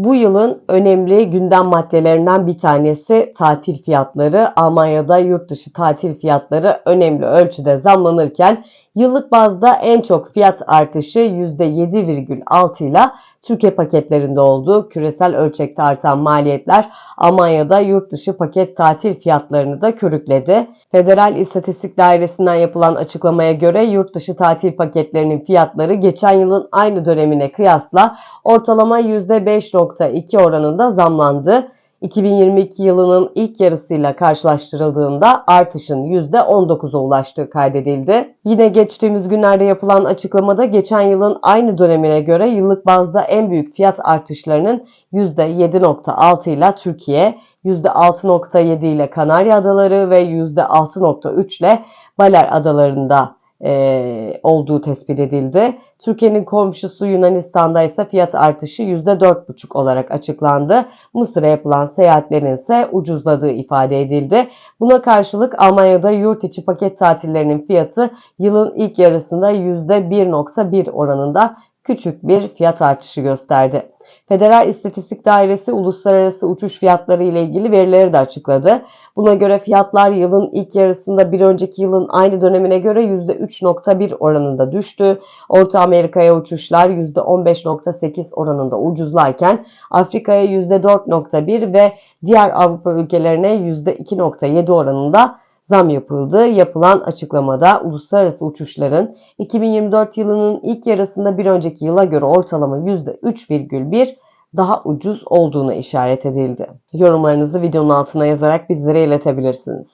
Bu yılın önemli gündem maddelerinden bir tanesi tatil fiyatları. Almanya'da yurt dışı tatil fiyatları önemli ölçüde zamlanırken yıllık bazda en çok fiyat artışı %7,6 ile Türkiye paketlerinde oldu. Küresel ölçekte artan maliyetler Almanya'da yurt dışı paket tatil fiyatlarını da körükledi. Federal İstatistik Dairesi'nden yapılan açıklamaya göre yurt dışı tatil paketlerinin fiyatları geçen yılın aynı dönemine kıyasla ortalama %5.2 oranında zamlandı. 2022 yılının ilk yarısıyla karşılaştırıldığında artışın %19'a ulaştığı kaydedildi. Yine geçtiğimiz günlerde yapılan açıklamada geçen yılın aynı dönemine göre yıllık bazda en büyük fiyat artışlarının %7.6 ile Türkiye, %6.7 ile Kanarya Adaları ve %6.3 ile Baler Adaları'nda e, olduğu tespit edildi. Türkiye'nin komşusu Yunanistan'da ise fiyat artışı %4,5 olarak açıklandı. Mısır'a yapılan seyahatlerin ise ucuzladığı ifade edildi. Buna karşılık Almanya'da yurt içi paket tatillerinin fiyatı yılın ilk yarısında %1,1 oranında küçük bir fiyat artışı gösterdi. Federal İstatistik Dairesi uluslararası uçuş fiyatları ile ilgili verileri de açıkladı. Buna göre fiyatlar yılın ilk yarısında bir önceki yılın aynı dönemine göre %3.1 oranında düştü. Orta Amerika'ya uçuşlar %15.8 oranında ucuzlarken Afrika'ya %4.1 ve diğer Avrupa ülkelerine %2.7 oranında zam yapıldı. Yapılan açıklamada uluslararası uçuşların 2024 yılının ilk yarısında bir önceki yıla göre ortalama %3,1 daha ucuz olduğuna işaret edildi. Yorumlarınızı videonun altına yazarak bizlere iletebilirsiniz.